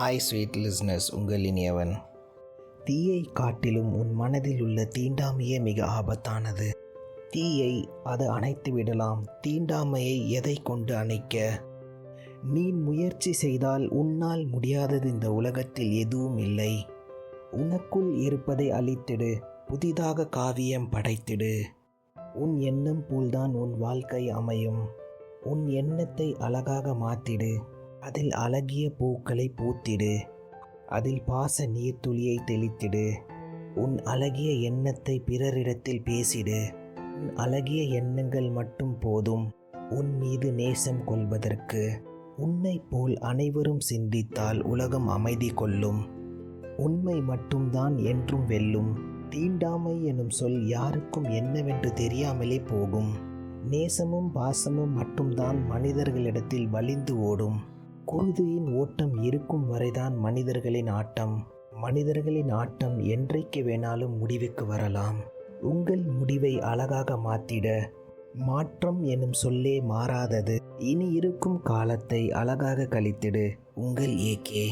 Hi sweet listeners உங்கள் இனியவன். தீயை காட்டிலும் உன் மனதில் உள்ள தீண்டாமையே மிக ஆபத்தானது. தீயை அது அணைத்து விடலாம். தீண்டாமையை எதை கொண்டு அணைக்க? நீ முயற்சி செய்தால் உன்னால் முடியாதது இந்த உலகத்தில் எதுவும் இல்லை. உனக்குள் இருப்பதை அழித்திடு. புதிதாக காவியம் படைத்திடு. உன் எண்ணம் போல்தான் உன் வாழ்க்கை அமையும். உன் எண்ணத்தை அழகாக மாத்திடு அதில் அழகிய பூக்களை பூத்திடு. அதில் பாச நீர்த்துளியை தெளித்திடு. உன் அழகிய எண்ணத்தை பிறரிடத்தில் பேசிடு. உன் அழகிய எண்ணங்கள் மட்டும் போதும். உன் மீது நேசம் கொள்வதற்கு. உன்னைப் போல் அனைவரும் சிந்தித்தால் உலகம் அமைதி கொள்ளும். உண்மை மட்டும்தான் என்றும் வெல்லும். தீண்டாமை எனும் சொல் யாருக்கும் என்னவென்று தெரியாமலே போகும். நேசமும் பாசமும் மட்டும்தான் மனிதர்களிடத்தில் வலிந்து ஓடும். குருதியின் ஓட்டம் இருக்கும் வரைதான் மனிதர்களின் ஆட்டம். மனிதர்களின் ஆட்டம் என்றைக்கு வேணாலும் முடிவுக்கு வரலாம். உங்கள் முடிவை அழகாக மாற்றிட. மாற்றம் எனும் சொல்லே மாறாதது. இனி இருக்கும் காலத்தை அழகாக கழித்திடு. உங்கள் ஏகே